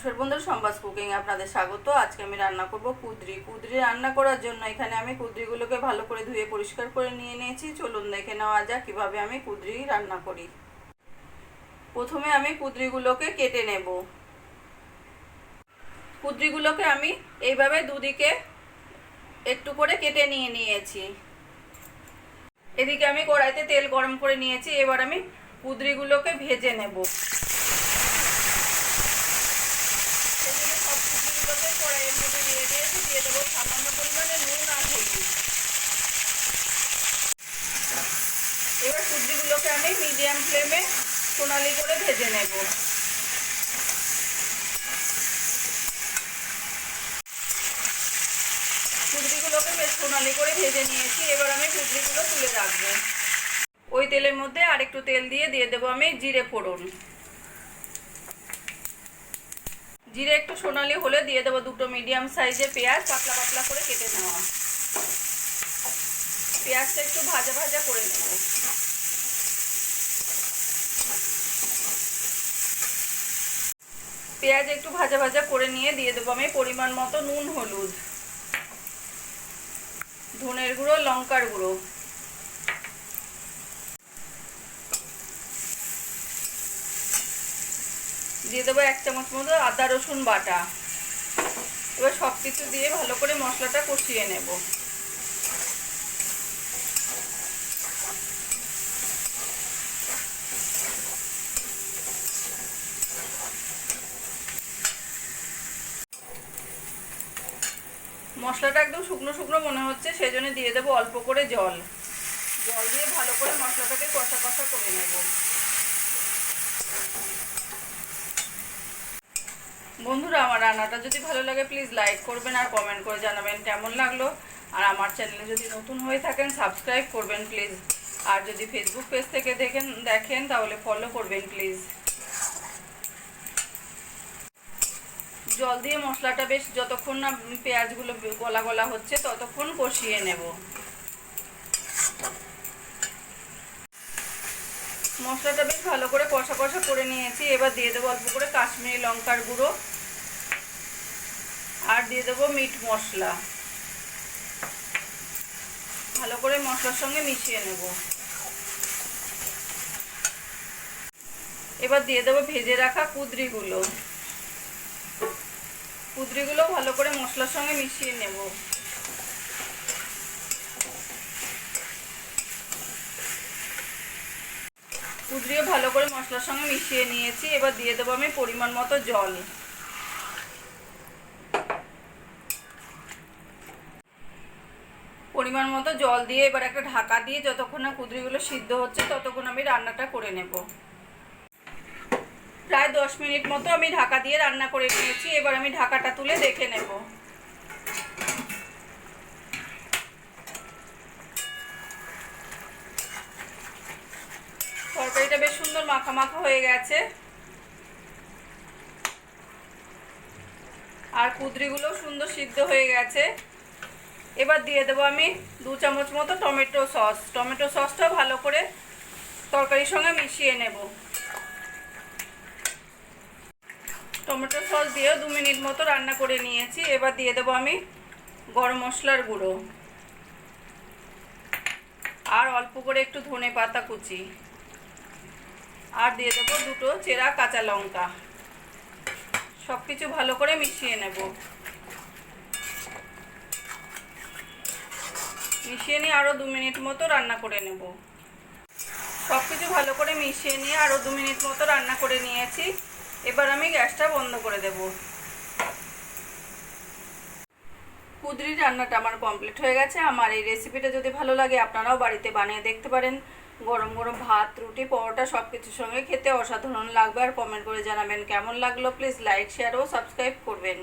নমস্কার বন্ধুরা সম্বাস কুকিং আপনাদের স্বাগত। আজকে আমি রান্না করব কুদরি। কুদরি রান্না করার জন্য এখানে আমি কুদরিগুলোকে ভালো করে ধুয়ে পরিষ্কার করে নিয়ে নিয়েছি। চলুন দেখে নেওয়া যাক কীভাবে আমি কুদরি রান্না করি। প্রথমে আমি কুদরিগুলোকে কেটে নেব। কুদরিগুলোকে আমি এইভাবে দুদিকে একটু করে কেটে নিয়ে নিয়েছি। এদিকে আমি কড়াইতে তেল গরম করে নিয়েছি। এবার আমি কুদরিগুলোকে ভেজে নেব এগুলো সব কুদরিগুলোকে কড়াইয়ের মধ্যে দিয়ে দিয়েছি দেবো, সামান্য পরিমাণে নুন আর হলুদ। এবার কুদরিগুলোকে আমি মিডিয়াম ফ্লেমে সোনালি করে ভেজে নেব। কুদরিগুলোকে বেশ সোনালি করে ভেজে নিয়েছি, এবার আমি কুদরিগুলো তুলে রাখব। ওই তেলের মধ্যে আরেকটু তেল দিয়ে দিয়ে দেবো আমি জিরে ফোড়ন। জিরে একটু সোনালি হলে দিয়ে দেবো দুটো মিডিয়াম সাইজের পেঁয়াজ, পাতলা পাতলা করে কেটে নেওয়া। পেঁয়াজটা একটু ভাজা ভাজা করে নেব। পেঁয়াজ একটু ভাজা ভাজা করে নিয়ে দিয়ে দেবো আমি পরিমাণ মতো নুন, হলুদ, ধনের গুঁড়ো, লঙ্কার গুঁড়ো। দিয়ে দেবো এক চামচ মতো আদা, রসুন বাটা। এবার সব কিছু দিয়ে ভালো করে মশলাটা কষিয়ে নেব। মশলাটা একদম শুকনো শুকনো মনে হচ্ছে সেই জন্য দিয়ে দেবো অল্প করে জল। জল দিয়ে ভালো করে মশলাটাকে কষা কষা করে নেব। বন্ধুরা, আমার রান্নাটা যদি ভালো লাগে প্লিজ লাইক করবেন আর কমেন্ট করে জানাবেন কেমন লাগল। আর আমার চ্যানেলে যদি নতুন হয়ে থাকেন সাবস্ক্রাইব করবেন প্লিজ আর যদি ফেসবুক পেজ থেকে দেখেন দেখেন, তাহলে ফলো করবেন প্লিজ জল দিয়ে মশলাটা বেশ যতক্ষণ না পেঁয়াজগুলো গলা গলা হচ্ছে, ততক্ষণ কষিয়ে নেব। মশলাটা বেশ ভালো করে কষা কষা করে নিয়েছি। এবার দিয়ে দেবো অল্প করে কাশ্মীরি লঙ্কার গুঁড়ো। আর দিয়ে দেবো মিট মশলা। ভালো করে মশলার সঙ্গে মিশিয়ে নেব। এবার দিয়ে দেবো ভেজে রাখা কুদরিগুলো। কুদরিগুলো ভালো করে মশলার সঙ্গে মিশিয়ে নেব। কুদরিও ভালো করে মশলার সঙ্গে মিশিয়ে নিয়েছি। এবার দিয়ে দেবো আমি পরিমাণ মতো জল। পরিমাণ মতো জল দিয়ে এবার একটা ঢাকা দিয়ে যতক্ষণ না কুদরিগুলো সিদ্ধ হচ্ছে, ততক্ষণ আমি রান্নাটা করে নেব। প্রায় দশ মিনিট মতো আমি ঢাকা দিয়ে রান্না করে নিয়েছি। এবার আমি ঢাকাটা তুলে দেখে নেব তরকারিটা বেশ সুন্দর মাখা হয়ে গেছে। আর কুদরিগুলো সুন্দর সিদ্ধ হয়ে গেছে। এবার দিয়ে দেবো আমি দু চামচ মতো টমেটো সস। টমেটো সসটাও ভালো করে তরকারির সঙ্গে মিশিয়ে নেব। টমেটো সস দিয়েও দু মিনিট মতো রান্না করে নিয়েছি। এবার দিয়ে দেবো আমি গরম মশলার গুঁড়ো। আর অল্প করে একটু ধনে পাতা কুচি। আর দিয়ে দেবো দুটো চেরা কাঁচা লঙ্কা। সব কিছু ভালো করে মিশিয়ে নেব। মিশিয়ে নিয়ে আরও দু মিনিট মতো রান্না করে নেব। সব কিছু ভালো করে মিশিয়ে নিয়ে আরও দু মিনিট মতো রান্না করে নিয়েছি। এবার আমি গ্যাসটা বন্ধ করে দেব। কুদরি রান্নাটা আমার কমপ্লিট হয়ে গেছে। আমার এই রেসিপিটা যদি ভালো লাগে, আপনারাও বাড়িতে বানিয়ে দেখতে পারেন। গরম গরম ভাত, রুটি, পরোটা সব কিছুর সঙ্গে খেতে অসাধারণ লাগবে। আর কমেন্ট করে জানাবেন কেমন লাগল? প্লিজ লাইক শেয়ার ও সাবস্ক্রাইব করবেন।